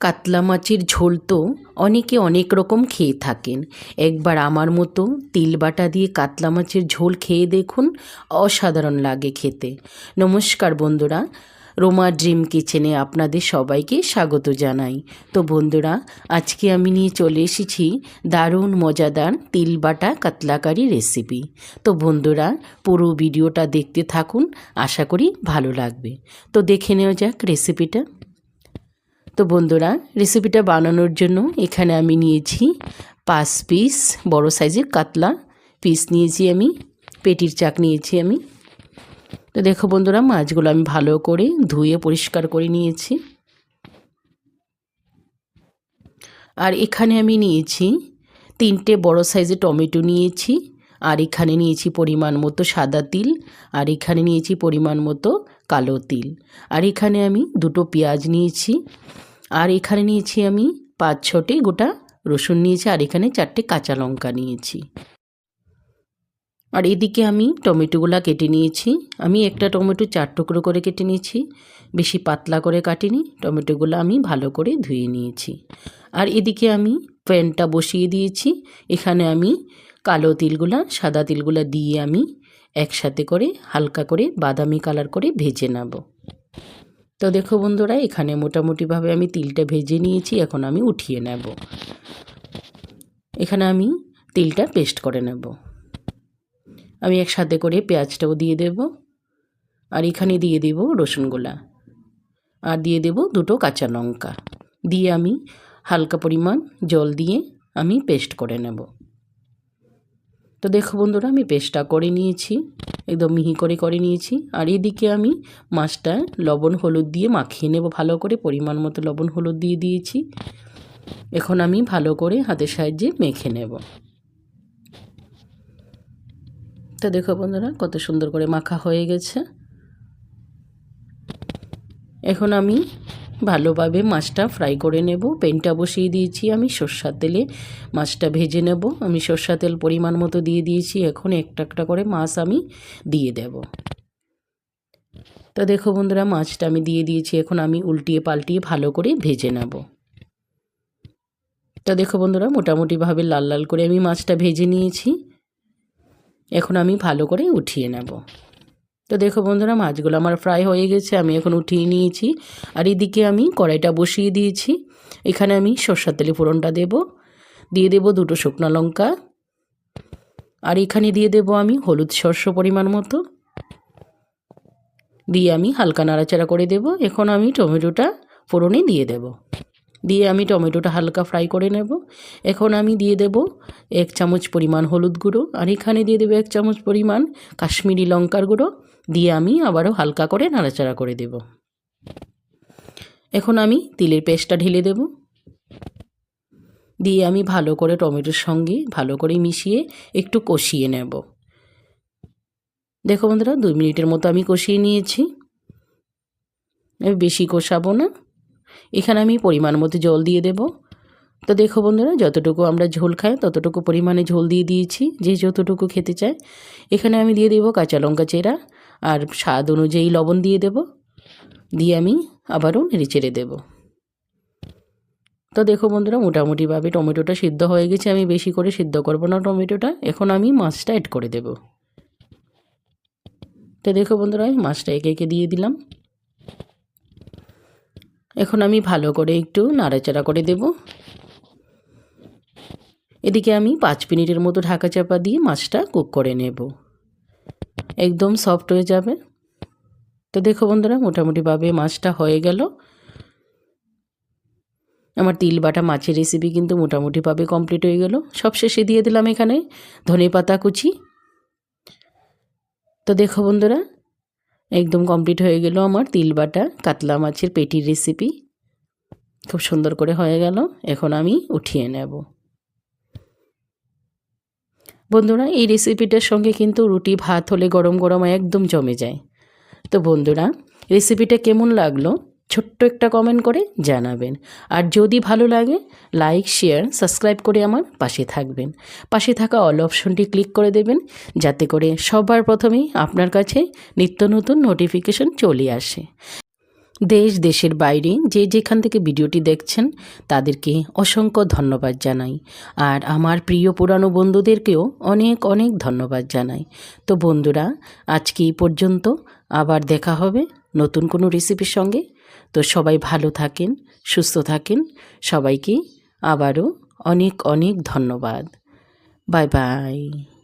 কাতলা মাছের ঝোল তো অনেকে অনেক রকম খেয়ে থাকেন। একবার আমার মতো তিল বাটা দিয়ে কাতলা মাছের ঝোল খেয়ে দেখুন, অসাধারণ লাগে খেতে। নমস্কার বন্ধুরা, রোমা ড্রিম কিচেনে আপনাদের সবাইকে স্বাগত জানাই। তো বন্ধুরা, আজকে আমি নিয়ে চলে এসেছি দারুণ মজাদার তিল বাটা কাতলাকারি রেসিপি। তো বন্ধুরা, পুরো ভিডিওটা দেখতে থাকুন, আশা করি ভালো লাগবে। তো দেখে নেওয়া যাক রেসিপিটা। তো বন্ধুরা রেসিপিটা বানানোর জন্য এখানে আমি নিয়েছি পাঁচ পিস বড় সাইজের কাতলা। পিস নিয়েছি আমি, পেটির চাক নিয়েছি আমি। তো দেখো বন্ধুরা, মাছগুলো আমি ভালো করে ধুয়ে পরিষ্কার করে নিয়েছি। আর এখানে আমি নিয়েছি তিনটে বড় সাইজের টমেটো নিয়েছি। আর এখানে নিয়েছি পরিমাণ মতো সাদা তিল। আর এখানে নিয়েছি পরিমাণ মতো কালো তিল। আর এখানে আমি দুটো পেঁয়াজ নিয়েছি। আর এখানে নিয়েছি আমি পাঁচ, ছটি গোটা রসুন নিয়েছি আর এখানে চারটে কাঁচা লঙ্কা নিয়েছি। আর এদিকে আমি টমেটোগুলা কেটে নিয়েছি। আমি একটা টমেটো চার টুকরো করে কেটে নিয়েছি, বেশি পাতলা করে কাটিনি, টমেটোগুলো আমি ভালো করে ধুয়ে নিয়েছি। আর এদিকে আমি প্যানটা বসিয়ে দিয়েছি, এখানে আমি কালো তিলগুলা, সাদা তিলগুলা দিয়ে আমি একসাথে করে হালকা করে বাদামি কালার করে ভেজে নেব। তো দেখো বন্ধুরা, এখানে মোটামুটিভাবে আমি তিলটা ভেজে নিয়েছি, এখন আমি উঠিয়ে নেব। এখানে আমি তিলটা পেস্ট করে নেব। আমি একসাথে করে পেঁয়াজটাও দিয়ে দেব, আর এখানে দিয়ে দেব রসুনগুলা আর দিয়ে দেব দুটো কাঁচা লঙ্কা। দিয়ে আমি হালকা পরিমাণ জল দিয়ে আমি পেস্ট করে নেব। তো দেখো বন্ধুরা, আমি পেস্টটা করে নিয়েছি। একদম মিহি করে করে নিয়েছি। আর এদিকে আমি মাছটা লবণ হলুদ দিয়ে মাখিয়ে নেব ভালো করে, পরিমাণ মতো লবণ হলুদ দিয়ে দিয়েছি। এখন আমি ভালো করে হাতের সাহায্যে মেখে নেব। তো দেখো বন্ধুরা, কত সুন্দর করে মাখা হয়ে গেছে। এখন আমি ভালোভাবে মাছটা ফ্রাই করে নেব। পেনটা বসিয়ে দিয়েছি আমি সর্ষার তেলে। মাছটা ভেজে নেব। আমি সর্ষা তেল পরিমাণ মতো দিয়ে দিয়েছি। এখন একটা একটা করে মাছ আমি দিয়ে দেব। তো দেখো বন্ধুরা, মাছটা আমি দিয়ে দিয়েছি। এখন আমি উল্টিয়ে পাল্টিয়ে ভালো করে ভেজে নেব। তো দেখো বন্ধুরা, মোটামুটিভাবে লাল লাল করে আমি মাছটা ভেজে নিয়েছি। এখন আমি ভালো করে উঠিয়ে নেব। তো দেখো বন্ধুরা, মাছগুলো আমার ফ্রাই হয়ে গেছে, আমি এখন উঠিয়ে নিয়েছি। আর এদিকে আমি কড়াইটা বসিয়ে দিয়েছি। এখানে আমি সর্ষার তেলে ফোড়নটা দেব, দিয়ে দেব দুটো শুকনো লঙ্কা, আর এখানে দিয়ে দেব আমি হলুদ শস্য পরিমাণ মতো। দিয়ে আমি হালকা নাড়াচাড়া করে দেব, এখন আমি টমেটোটা ফোড়নে দিয়ে দেব। দিয়ে আমি টমেটোটা হালকা ফ্রাই করে নেব। এখন আমি দিয়ে দেব এক চামচ পরিমাণ হলুদ গুঁড়ো, আর এখানে দিয়ে দেবো এক চামচ পরিমাণ কাশ্মীরি লঙ্কার গুঁড়ো। দিয়ে আমি আবারও হালকা করে নাড়াচাড়া করে দেব। এখন আমি তিলের পেস্টটা ঢেলে দেব। দিয়ে আমি ভালো করে টমেটোর সঙ্গে ভালো করে মিশিয়ে একটু কষিয়ে নেব। দেখো বন্ধুরা, দুই মিনিটের মতো আমি কষিয়ে নিয়েছি। বেশি কষাবো না। এখানে আমি পরিমাণ মতো জল দিয়ে দেব। তো দেখো বন্ধুরা, যতটুকু আমরা ঝোল খাই ততটুকু পরিমাণে ঝোল দিয়ে দিয়েছি, যে যতটুকু খেতে চায়। এখানে আমি দিয়ে দেবো কাঁচা লঙ্কা চেরা। আর স্বাদ অনুযায়ী লবণ দিয়ে দেব। দিয়ে আমি আবারও নেড়ে চেড়ে দেবো। তো দেখো বন্ধুরা, মোটামুটিভাবে টমেটোটা সিদ্ধ হয়ে গেছে। আমি বেশি করে সিদ্ধ করব না টমেটোটা। এখন আমি মাছটা অ্যাড করে দেব। তো দেখো বন্ধুরা, আমি মাছটা একে একে দিয়ে দিলাম। এখন আমি ভালো করে একটু নাড়াচাড়া করে দেব। এদিকে আমি পাঁচ মিনিটের মতো ঢাকা চাপা দিয়ে মাছটা কুক করে নেব। একদম সফট হয়ে যাবে। তো দেখো বন্ধুরা মোটামুটিভাবে মাছটা হয়ে গেল। আমার তিল বাটা মাছের রেসিপি কিন্তু মোটামুটিভাবে কমপ্লিট হয়ে গেল। সব শেষে দিয়ে দিলাম এখানে ধনে পাতা কুচি। তো দেখো বন্ধুরা, একদম কমপ্লিট হয়ে গেল আমার তিল বাটা কাতলা মাছের পেটির রেসিপি খুব সুন্দর করে হয়ে গেল। এখন আমি উঠিয়ে নেব। বন্ধুরা, এই রেসিপিটার সঙ্গে কিন্তু রুটি, ভাত হলে গরম গরম একদম জমে যায়। তো বন্ধুরা রেসিপিটা কেমন লাগল ছোট্ট একটা কমেন্ট করে জানাবেন। আর যদি ভালো লাগে লাইক শেয়ার সাবস্ক্রাইব করে আমার পাশে থাকবেন। পাশে থাকা অল অপশনটি ক্লিক করে দেবেন, যাতে করে সবার প্রথমেই আপনার কাছে নিত্য নতুন নোটিফিকেশন চলে আসে। দেশ, দেশের বাইরে যে যেখান থেকে ভিডিওটি দেখছেন, তাদেরকে অসংখ্য ধন্যবাদ জানাই। আর আমার প্রিয় পুরানো বন্ধুদেরকেও অনেক অনেক ধন্যবাদ জানাই। তো বন্ধুরা, আজকে এই পর্যন্ত আবার দেখা হবে নতুন কোনো রেসিপির সঙ্গে। তো সবাই ভালো থাকেন, সুস্থ থাকেন। সবাইকে আবারও অনেক অনেক ধন্যবাদ। Bye bye.